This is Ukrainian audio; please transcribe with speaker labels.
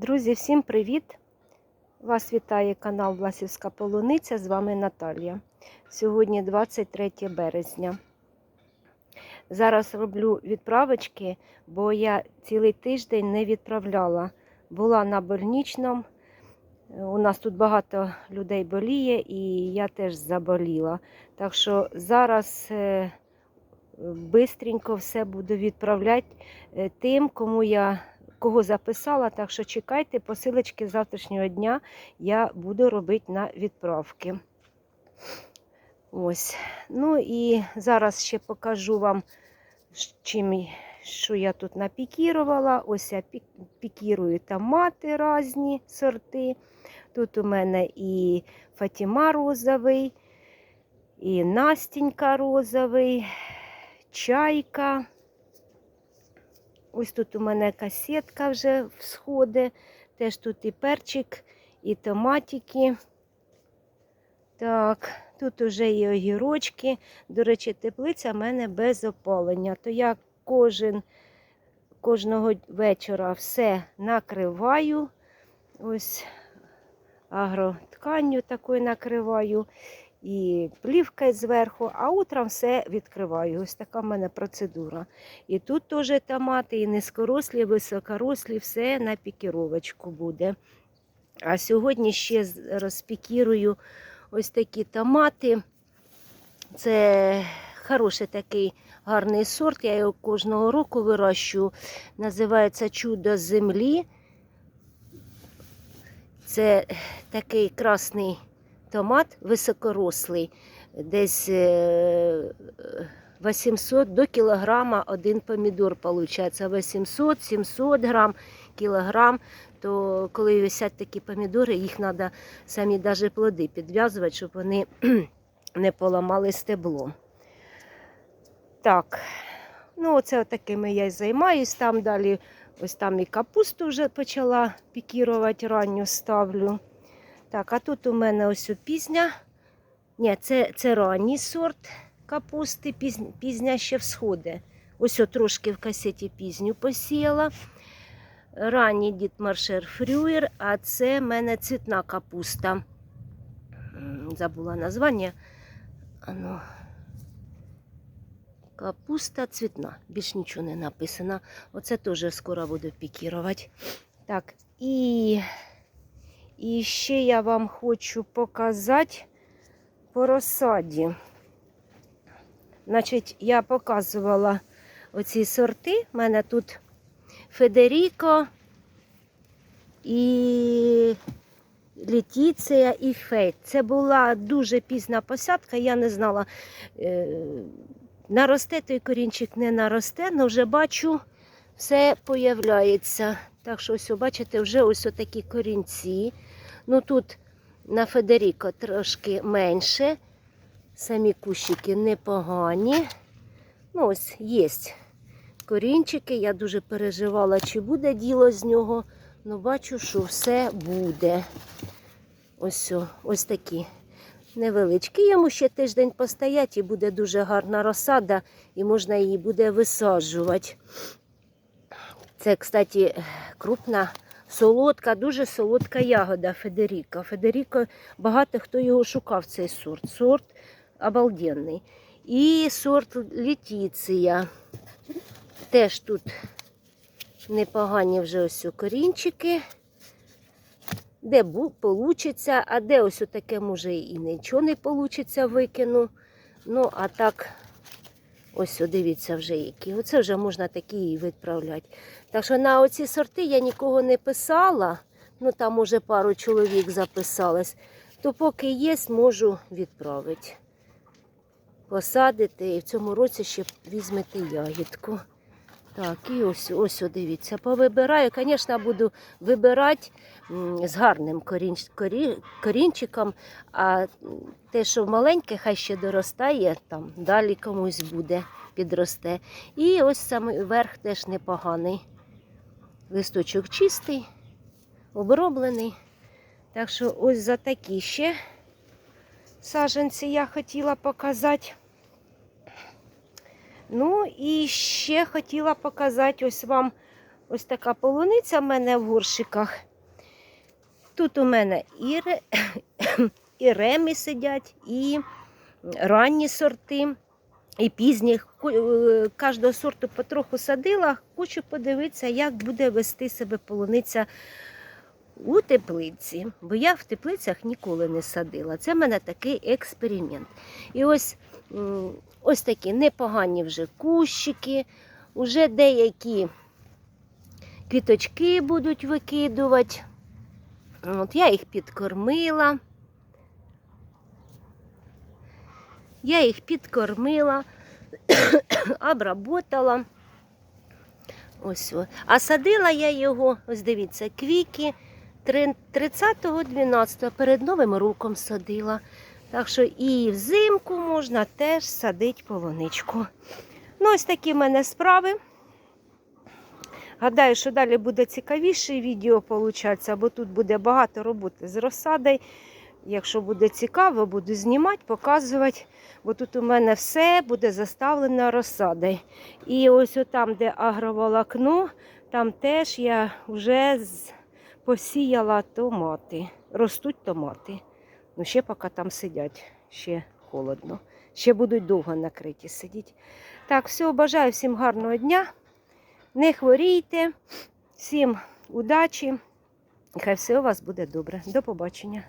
Speaker 1: Друзі, всім привіт! Вас вітає канал Власівська Полуниця. З вами Наталія. Сьогодні 23 березня. Зараз роблю відправочки, бо я цілий тиждень не відправляла. Була на больничному. У нас тут багато людей боліє, і я теж заболіла. Так що зараз е, бистренько все буду відправляти е, тим, кому я кого записала, так що чекайте, посилочки з завтрашнього дня я буду робити на відправки. Ось. Ну і зараз ще покажу вам, чим, що я тут напікірувала. Ось я пікірую томати різні сорти. Тут у мене і Фатіма розовий, і Настінька розовий, чайка. Ось тут у мене касетка вже всходить. Теж тут і перчик, і томатики. Так, тут уже і огірочки. До речі, теплиця в мене без опалення. То я кожен, кожного вечора все накриваю. Ось агротканню такою накриваю. І плівкою зверху, а утром все відкриваю. Ось така в мене процедура. І тут теж томати, і низькорослі, високорослі, все на пікіровочку буде. А сьогодні ще розпікірую ось такі томати. Це хороший такий гарний сорт. Я його кожного року вирощую. Називається Чудо землі. Це такий красний томат високорослий. Десь е, 800 до кілограма один помідор виходить. 800-700 грам кілограм. То коли висять такі помідори, їх треба самі навіть плоди підв'язувати, щоб вони не поламали стебло. Так, ну оце такими я й займаюсь. Там далі, ось там і капусту вже почала пікірувати, ранню ставлю. Так, а тут у мене ось пізня. Ні, це, це ранній сорт капусти, пізня, пізня ще всходить. Ось трошки в касеті пізню посіяла. Ранній дід маршер фрюєр, а це в мене цвітна капуста. Забула названня. Ану. Капуста цвітна. Більш нічого не написано. Оце теж скоро буду пікірувати. Так, і, і ще я вам хочу показати по розсаді. Значить, я показувала оці сорти. У мене тут Федеріко і Летіція і Фейт. Це була дуже пізна посадка, я не знала, е, наросте той корінчик, не наросте, але вже бачу, все появляється. Так що, ось, бачите, вже ось такі корінці. Ну тут на Федеріко трошки менше. Самі кущики непогані. Ну, ось є корінчики. Я дуже переживала, чи буде діло з нього. Ну, бачу, що все буде. Ось, ось такі невеличкі. Йому ще тиждень постоять і буде дуже гарна розсада, і можна її буде висаджувати. Це, кстати, крупна, солодка, дуже солодка ягода Федеріка. Федеріко, багато хто його шукав, цей сорт. Сорт обалденний. І сорт Летіція. Теж тут непогані вже ось корінчики. Де получиться, а де ось таке може і нічого не получиться, викину. Ну, а так, ось дивіться вже які. Оце вже можна такі і відправляти. Так що на оці сорти я нікого не писала. Ну там уже пару чоловік записалось. То поки є, можу відправити. Посадити і в цьому році ще візьмете ягідку. Так, і ось, ось, дивіться, повибираю. Звісно, буду вибирати з гарним корінч, корі, корінчиком, а те, що маленьке, хай ще доростає, там далі комусь буде, підросте. І ось саме верх теж непоганий. Листочок чистий, оброблений. Так що ось за такі ще саджанці я хотіла показати. Ну і ще хотіла показати ось вам ось така полуниця в мене в горщиках. Тут у мене і, ре... і ремі сидять, і ранні сорти, і пізні. Е, Кожного сорту потроху садила, хочу подивитися, як буде вести себе полуниця у теплиці. Бо я в теплицях ніколи не садила. Це в мене такий експеримент. І ось, ось такі непогані вже кущики, вже деякі квіточки будуть викидувати. От я їх підкормила. Я їх підкормила, обработала. Ось. о. А садила я його, ось дивіться, квіки 30-12 перед Новим роком садила. Так що і взимку можна теж садити полуничку. Ну, ось такі в мене справи. Гадаю, що далі буде цікавіше відео получатися, бо тут буде багато роботи з розсадою. Якщо буде цікаво, буду знімати, показувати, бо тут у мене все буде заставлено розсадою. І ось там, де агроволокно, там теж я вже з- посіяла томати. Ростуть томати. Ну, ще поки там сидять, ще холодно. Ще будуть довго накриті сидіти. Так, все, бажаю всім гарного дня. Не хворійте, всім удачі. Хай все у вас буде добре. До побачення.